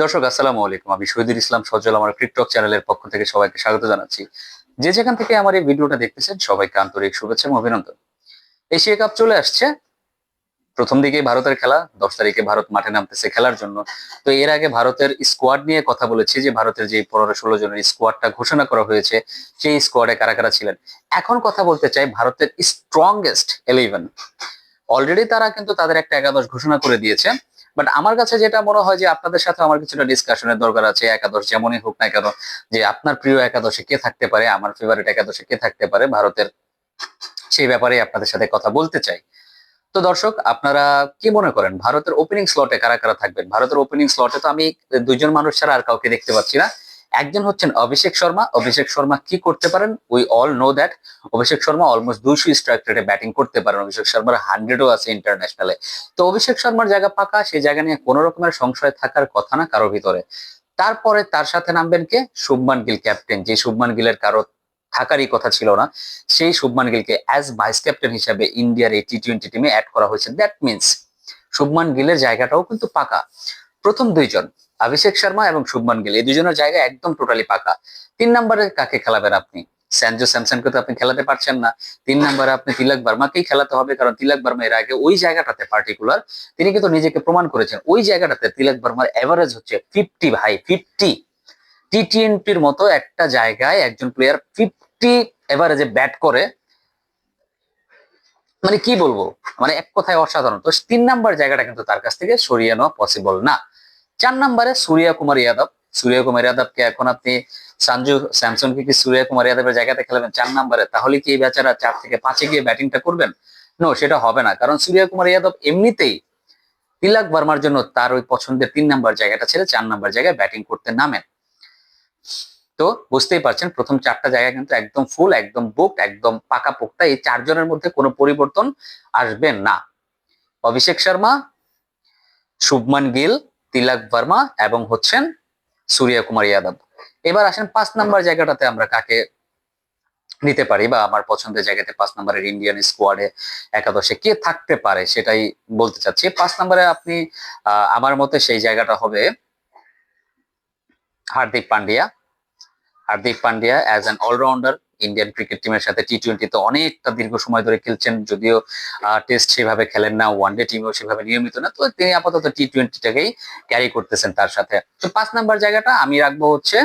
দর্শক, আসসালামু আলাইকুম। আমি শহীদুল ইসলাম সজল আমার টিকটক চ্যানেলের পক্ষ থেকে সবাইকে স্বাগত জানাচ্ছি। যে যেখান থেকে আমার এই ভিডিওটা দেখতেছেন, সবাইকে আন্তরিক শুভেচ্ছা এবং অভিনন্দন। এশিয়া কাপ চলে আসছে। প্রথম দিকে ভারতের খেলা, দশ তারিখে ভারত মাঠে নামতেছে খেলার জন্য। তো এর আগে ভারতের স্কোয়াড নিয়ে কথা বলেছি যে ভারতের যে পনেরো ষোলো জনের স্কোয়াডটা ঘোষণা করা হয়েছে, সেই স্কোয়াডে কারা কারা ছিলেন? এখন কথা বলতে চাই ভারতের স্ট্রংগেস্ট ইলেভেন অলরেডি তারা কিন্তু তাদের একটা একাদশ ঘোষণা করে দিয়েছে। বাট আমার কাছে যেটা মনে হয় যে আপনাদের সাথে আমার কিছুটা ডিসকাশনের দরকার আছে, একাদশ যেমনই হোক না কেন, যে আপনার প্রিয় একাদশে কে থাকতে পারে, আমার ফেভারিট একাদশে কে থাকতে পারে, ভারতের সেই ব্যাপারে আপনাদের সাথে কথা বলতে চাই। তো দর্শক, আপনারা কি মনে করেন, ভারতের ওপেনিং স্লটে কারা কারা থাকবেন? ভারতের ওপেনিং স্লটে তো আমি দুজন মানুষ ছাড়া আর কাউকে দেখতে পাচ্ছি না। একজন হচ্ছেন অভিষেক শর্মা। অভিষেক শর্মা কি করতে পারেন? We all know that Abhishek Sharma almost দুইশো স্ট্রাইক রেটে ব্যাটিং করতে পারেন। অভিষেক শর্মার হান্ড্রেডও আছে ইন্টারন্যাশনালে তো অভিষেক শর্মার জায়গা পাকা, সেই জায়গা নিয়ে কোনো রকমের সংশয় থাকার কথা না কারোর ভিতরে। তারপরে তার সাথে নামবেন কে? শুভমান গিল ক্যাপ্টেন যে শুভমান গিলের কারও থাকারই কথা ছিল না, সেই শুভমান গিলকে অ্যাজ ভাইস ক্যাপ্টেন হিসাবে ইন্ডিয়ার এই টি টোয়েন্টি টিমে অ্যাড করা হয়েছে। দ্যাট মিনস শুভমান গিলের জায়গাটাও কিন্তু পাকা। প্রথম দুইজন, অভিষেক শর্মা এবং শুভমান গিল। এই দুজনের জায়গা একদম টোটালি পাকা। তিন নম্বরে কাকে খেলাবেন আপনি? স্যানজো স্যামসনকে তো আপনি খেলাতে পারছেন না। তিন নম্বরে আপনি তিলক বার্মাকেই খেলাতে হবে, কারণ তিলক বার্মা এর আগে ওই জায়গাটাতে পার্টিকুলার তিনি কিন্তু নিজেকে প্রমাণ করেছেন। ওই জায়গাটাতে তিলক বার্মার এভারেজ হচ্ছে ফিফটি ভাই ফিফটি টি টোয়েন্টির মতো একটা জায়গায় একজন প্লেয়ার ফিফটি এভারেজে ব্যাট করে। মানে কি বলব? মানে এক কথায় অসাধারণ। তো তিন নাম্বার জায়গাটা কিন্তু তার কাছ থেকে সরিয়ে নেওয়া পসিবল না। চার নম্বরে সূর্য কুমার যাদব। সূর্য কুমার যাদবকে এখন আপনি সঞ্জু স্যামসনকে কি সূর্য কুমার যাদবের জায়গাতে খেলাবেন চার নম্বরে? তাহলে কি এই বেচারা চার থেকে পাঁচে গিয়ে ব্যাটিংটা করবেন? নো সেটা হবে না। কারণ সূর্য কুমার যাদব এমনিতেই তিলক বর্মার জন্য তার ওই পছন্দের তিন নাম্বার জায়গাটা ছেড়ে চার নাম্বার জায়গায় ব্যাটিং করতে নামেন। তো বুঝতেই পারছেন, প্রথম চারটা জায়গা কিন্তু একদম ফুল একদম বুক একদম পাকা পোকটা এই চারজনের মধ্যে কোনো পরিবর্তন আসবে না। অভিষেক শর্মা, শুভমান গিল তিলক বর্মা এবং হচ্ছেন সূর্য কুমার যাদব। এবার আসেন পাঁচ নাম্বার জায়গাটাতে আমরা কাকে নিতে পারি বা আমার পছন্দের জায়গাতে পাঁচ নম্বরের ইন্ডিয়ান স্কোয়াডে একাদশে কে থাকতে পারে সেটাই বলতে চাচ্ছি। পাঁচ নম্বরে আপনি আমার মতে সেই জায়গাটা হবে Hardik Pandya. Hardik Pandya as an allrounder Indian cricket টিমের সাথে টি টোয়েন্টিতে অনেকটা দীর্ঘ সময় ধরে খেলছেন, যদিও টেস্ট সেভাবে খেলেন না ওয়ান ডে টিমেও সেভাবে নিয়মিত না, তো তিনি আপাতত টি টোয়েন্টিটাকেই ক্যারি করতেছেন তার সাথে। তো পাঁচ নাম্বার জায়গাটা আমি রাখব হচ্ছে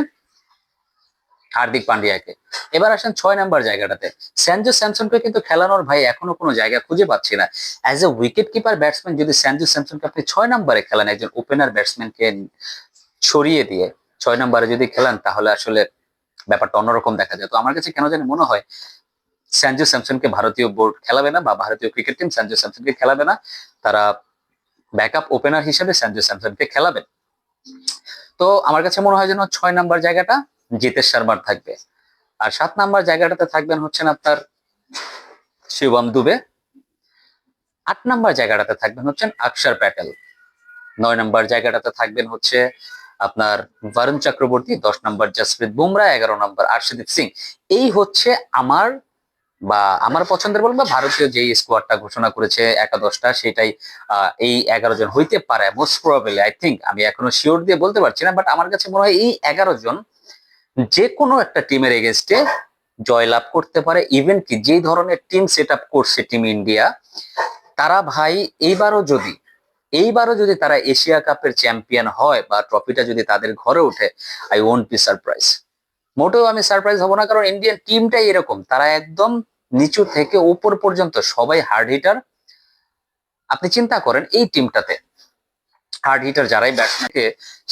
হার্দিক পান্ডিয়াকে। এবার আসেন ছয় নাম্বার জায়গাটাতে। স্যানজো স্যামসনকে কিন্তু খেলানোর ভাই এখনও কোনো জায়গা খুঁজে পাচ্ছি না। As a wicket keeper batsman যদি স্যানজো স্যামসনকে আপনি ছয় নাম্বারে খেলান, একজন ওপেনার ব্যাটসম্যানকে ছড়িয়ে দিয়ে ছয় নাম্বারে যদি খেলান, তাহলে আসলে ব্যাপারটা অন্যরকম দেখা যায়। তো আমার কাছে কেন জানি মনে হয় স্যানজো স্যামসনকে ভারতীয় বোর্ড খেলাবে না বা ভারতীয় ক্রিকেট টিম স্যানজো স্যামসনকে খেলাবে না। তারা ব্যাকআপ ওপেনার হিসেবে স্যানজো স্যামসনকে খেলাবেন। তো আমার কাছে মনে হয় যেন ছয় নাম্বার জায়গাটা জিতেশ শর্মার থাকবে। আর সাত নাম্বার জায়গাটাতে থাকবেন হচ্ছেন আপনার শিবম দুবে। আট নাম্বার জায়গাটাতে থাকবেন হচ্ছেন অক্ষর প্যাটেল। নয় নাম্বার জায়গাটাতে থাকবেন হচ্ছে আপনার বরুণ চক্রবর্তী দশ নম্বর জসপ্রীত বুমরা, এগারো নম্বর আর্শদীপ সিং এই হচ্ছে আমার বা আমার পছন্দের বলব ভারতীয় যেই স্কোয়াডটা ঘোষণা করেছে একাদশটা, সেটাই এই এগারো জন হইতে পারে মোস্ট প্রবাবলি আই থিঙ্ক আমি এখনও শিওর দিয়ে বলতে পারছি না বাট আমার কাছে মনে হয় এই এগারো জন যে কোনো একটা টিমের এগেনস্টে জয়লাভ করতে পারে। ইভেন কি, যেই ধরনের টিম সেট আপ করছে টিম ইন্ডিয়া তারা ভাই, এইবারও যদি এইবারও যদি তারা এশিয়া কাপের চ্যাম্পিয়ন হয় বা ট্রফিটা যদি তাদের ঘরে ওঠে আই ওন্ট বি সারপ্রাইজ মোটেও আমি সারপ্রাইজ হব না, কারণ ইন্ডিয়ান টিমটাই এরকম। তারা একদম নিচু থেকে উপর পর্যন্ত সবাই হার্ড হিটার আপনি চিন্তা করেন, এই টিমটাতে হার্ড হিটার যারাই ব্যাটসম্যানকে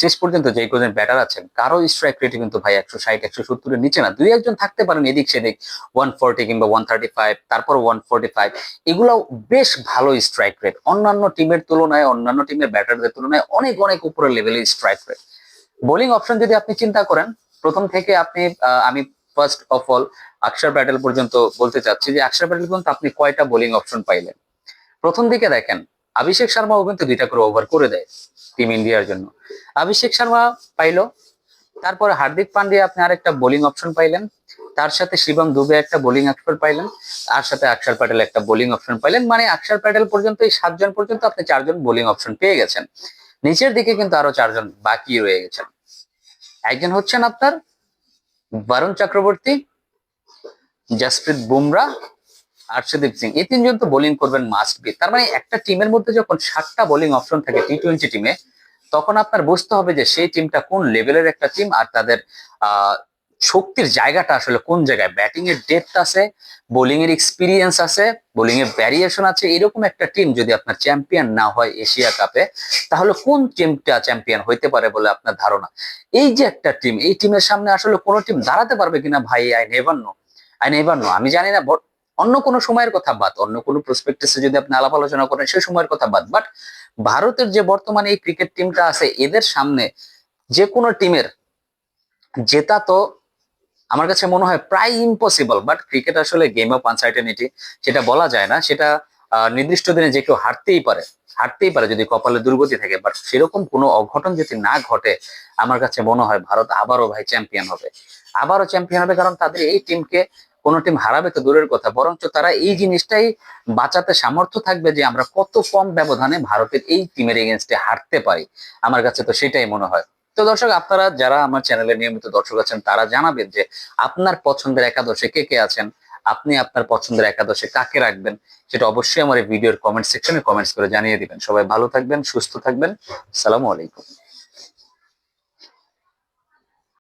শেষ পর্যন্ত যে কজন ব্যাটার আছেন, কারও স্ট্রাইক রেটে কিন্তু ভাই একশো ষাট, একশো সত্তরের নিচে না। দুই একজন থাকতে পারেন এদিক সেদিক ওয়ান ফোরটি কিংবা ওয়ান থার্টি ফাইভ তারপর ওয়ান ফোরটি ফাইভ এগুলো বেশ ভালো স্ট্রাইক রেট অন্যান্য টিমের তুলনায়, অন্যান্য টিমের ব্যাটারদের তুলনায় অনেক অনেক উপরের লেভেলের স্ট্রাইক রেট বোলিং অপশন যদি আপনি চিন্তা করেন, প্রথম থেকে আপনি আমি ফার্স্ট অফ অল অক্ষর প্যাটেল পর্যন্ত বলতে চাচ্ছি যে অক্ষর প্যাটেল পর্যন্ত আপনি কয়টা বোলিং অপশন পাইলেন? প্রথম দিকে দেখেন অভিষেক শর্মাও কিন্তু দুইটা করে ওভার করে দেয় টিম ইন্ডিয়ার জন্য। অভিষেক শর্মা পাইলো, তারপরে হার্দিক পান্ডে আপনি আরেকটা বোলিং অপশন পাইলেন, তার সাথে শিবম দুবে একটা বোলিং অপশন পাইলেন, তার সাথে অক্ষর প্যাটেল একটা বোলিং অপশন পাইলেন মানে অক্ষর প্যাটেল পর্যন্ত এই সাতজন পর্যন্ত আপনি চারজন বোলিং অপশন পেয়ে গেছেন। নিচের দিকে কিন্তু আরও চারজন বাকি রয়ে গেছেন। একজন হচ্ছেন আপনার, বরুণ চক্রবর্তী, জসপ্রীত বুমরা আর্শদীপ সিং। এই তিনজন তো বোলিং করবেন মাস্ট বি তার মানে একটা টিমের মধ্যে যখন সাতটা বোলিং অপশন থাকে টি টোয়েন্টি টিমে তখন আপনার বুঝতে হবে যে সেই টিমটা কোন লেভেলের একটা টিম আর তাদের শক্তির জায়গাটা আসলে কোন জায়গায়। ব্যাটিং এর ডেপথ আছে বোলিং এর এক্সপিরিয়েন্স আছে বোলিং এর ভ্যারিয়েশন আছে, এরকম একটা টিম যদি আপনার চ্যাম্পিয়ন না হয় এশিয়া কাপে, তাহলে কোন টিমটা চ্যাম্পিয়ন হইতে পারে বলে আপনার ধারণা? এই যে একটা টিম এই টিমের সামনে আসলে কোনো টিম দাঁড়াতে পারবে কিনা ভাই I never know I never know আমি জানি না অন্য কোনো সময়ের কথা বাদ, অন্য কোনো প্রসপেক্টাসে যদি আপনি আলাপ আলোচনা করেন, সেই সময়ের কথা বাদ। বাট ভারতের যে বর্তমানে এই ক্রিকেট টিমটা আছে, এদের সামনে যে কোনো টিমের জেতা তো আমার কাছে মনে হয় প্রায় ইম্পসিবল বাট ক্রিকেট আসলে গেম অফ আনসার্টেনিটি সেটা বলা যায় না, সেটা নির্দিষ্ট দিনে যে কেউ হারতেই পারে হারতেই পারে যদি কপালে দুর্গতি থাকে। বাট সেরকম কোনো অঘটন যদি না ঘটে, আমার কাছে মনে হয় ভারত আবারও ভাই চ্যাম্পিয়ন হবে। আবারও চ্যাম্পিয়ন হবে কারণ তাদের এই টিমকে কোনো টিম হারাবে তো দূরের কথা। বরঞ্চ তারা এই জিনিসটাই বাঁচাতে সামর্থ্য থাকবে যে আমরা কত কম ব্যবধানে ভারতের এই টিমের এগেনস্টে হারতে পারি। আমার কাছে তো সেটাই মনে হয়। তো দর্শক, আপনারা যারা আমার চ্যানেলে নিয়মিত দর্শক আছেন, তারা জানাবেন যে আপনার পছন্দের একাদশে কে কে আছেন? আপনি আপনার পছন্দের একাদশে কাকে রাখবেন? সেটা অবশ্যই আমার এই ভিডিওর কমেন্ট সেকশনে কমেন্টস করে জানিয়ে দিবেন। সবাই ভালো থাকবেন, সুস্থ থাকবেন। সালামু আলাইকুম।